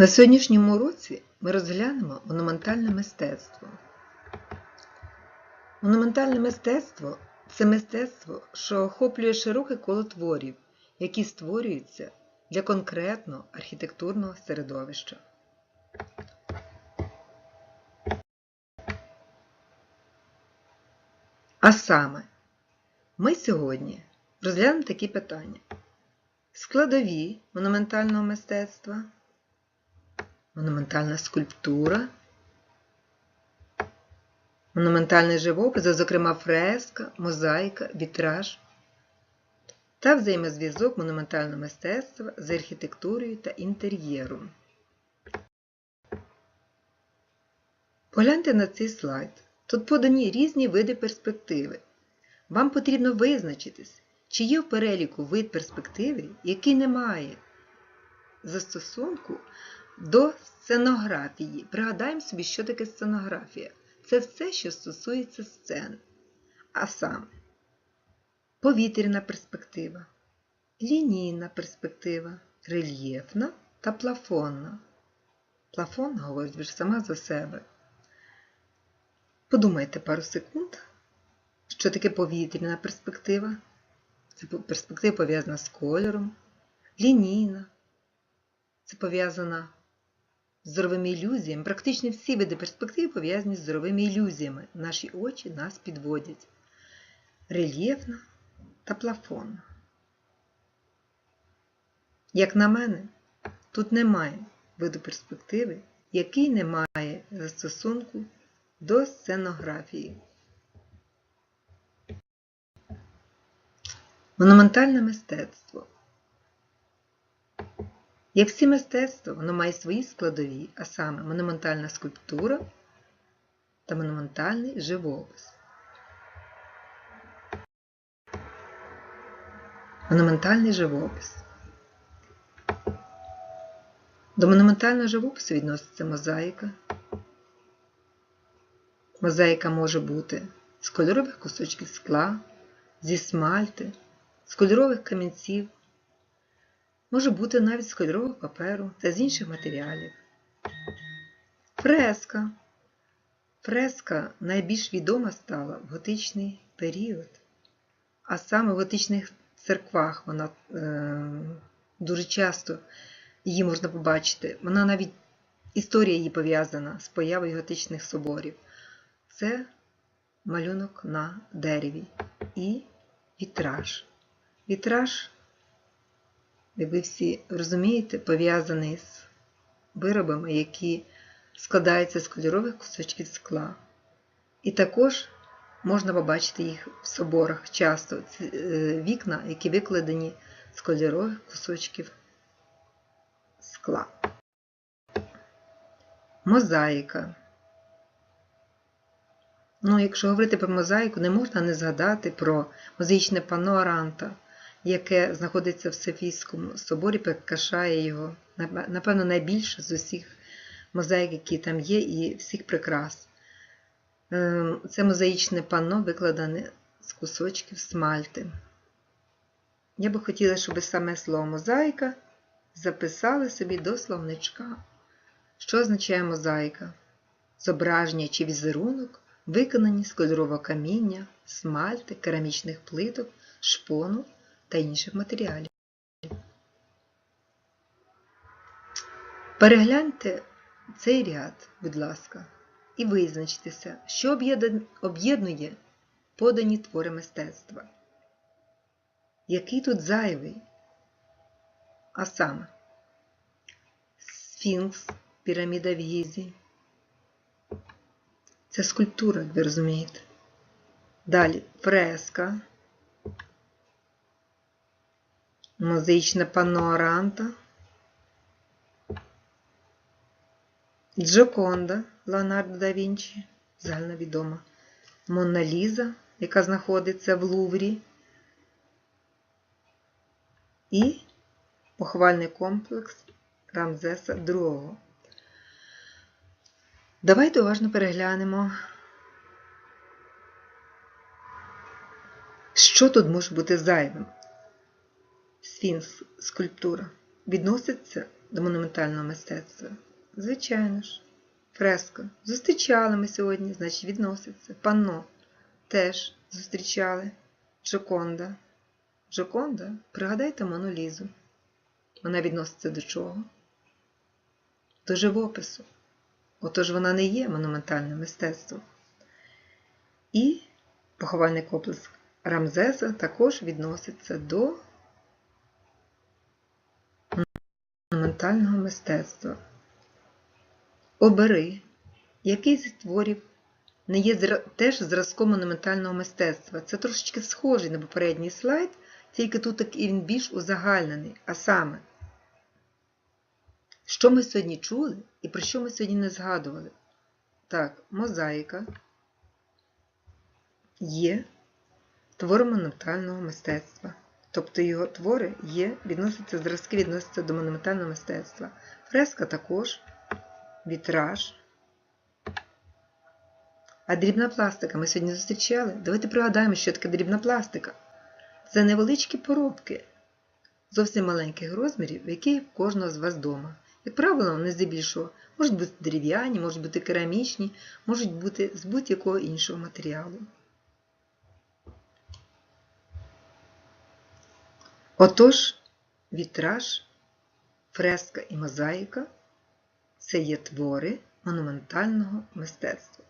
На сьогоднішньому уроці ми розглянемо монументальне мистецтво. Монументальне мистецтво це мистецтво, що охоплює широке коло творів, які створюються для конкретного архітектурного середовища. А саме, ми сьогодні розглянемо такі питання: складові монументального мистецтва, монументальна скульптура, монументальний живопис, а зокрема фреска, мозаїка, вітраж та взаємозв'язок монументального мистецтва з архітектурою та інтер'єром. Погляньте на цей слайд. Тут подані різні види перспективи. Вам потрібно визначитись, чи є в переліку вид перспективи, який не має застосунку до сценографії. Пригадаємо собі, що таке сценографія. Це все, що стосується сцен. А саме повітряна перспектива, лінійна перспектива, рельєфна та плафонна. Плафон говорить вже сама за себе. Подумайте пару секунд, що таке повітряна перспектива. Це перспектива пов'язана з кольором, лінійна. Це пов'язана з зоровими ілюзіями. Практично всі види перспектив пов'язані з зоровими ілюзіями. Наші очі нас підводять. Рельєфна та плафонна. Як на мене, тут немає виду перспективи, який не має застосунку до сценографії. Монументальне мистецтво. Як всі мистецтво, воно має свої складові, а саме монументальна скульптура та монументальний живопис. Монументальний живопис. До монументального живопису відноситься мозаїка. Мозаїка може бути з кольорових кусочків скла, зі смальти, з кольорових камінців, може бути навіть з кольорового паперу та з інших матеріалів. Фреска. Фреска найбільш відома стала в готичний період, а саме в готичних церквах вона е, дуже часто її можна побачити. Вона навіть історія її пов'язана з появою готичних соборів. Це малюнок на дереві і вітраж. Вітраж, як ви всі розумієте, пов'язаний з виробами, які складаються з кольорових кусочків скла. І також можна побачити їх в соборах часто. Це вікна, які викладені з кольорових кусочків скла. Мозаїка. Ну, якщо говорити про мозаїку, не можна не згадати про мозаїчне панно Аранта, яке знаходиться в Софійському соборі, прикрашає його, напевно, найбільше з усіх мозаїк, які там є, і всіх прикрас. Це мозаїчне панно викладене з кусочків смальти. Я би хотіла, щоб саме слово мозаїка записали собі до словничка. Що означає мозаїка? Зображення чи візерунок, виконані з кольорового каміння, смальти, керамічних плиток, шпону та інших матеріалів. Перегляньте цей ряд, будь ласка, і визначтеся, що об'єднує подані твори мистецтва. Який тут зайвий? А саме Сфінкс, піраміда в Гізі. Це скульптура, як ви розумієте. Далі фреска, музичне панно Аранта, Джоконда Леонардо да Вінчі, загальновідома, Монна Ліза, яка знаходиться в Луврі, і похвальний комплекс Рамзеса II. Давайте уважно переглянемо, що тут може бути зайвим. Сфінкс скульптура. відноситься до монументального мистецтва? Звичайно ж. Фреско. Зустрічали ми сьогодні, значить відноситься. Панно. Теж зустрічали. Джоконда. Джоконда, пригадайте Мону Лізу. Вона відноситься до чого? До живопису. Отож вона не є монументальним мистецтвом. І поховальний комплекс Рамзеса також відноситься до монументального мистецтва. Обери, який з творів не є теж зразком монументального мистецтва. Це трошечки схожий на попередній слайд, тільки тут так і він більш узагальнений. А саме, що ми сьогодні чули і про що ми сьогодні не згадували? Так, мозаїка є твором монументального мистецтва. Тобто його твори є, відносяться, зразки відносяться до монументального мистецтва. Фреска також, вітраж. А дрібна пластика ми сьогодні зустрічали. Давайте пригадаємо, що таке дрібна пластика. Це невеличкі поробки зовсім маленьких розмірів, які в кожного з вас вдома. Як правило, вони здебільшого можуть бути дерев'яні, можуть бути керамічні, можуть бути з будь-якого іншого матеріалу. Отож, вітраж, фреска і мозаїка це є твори монументального мистецтва.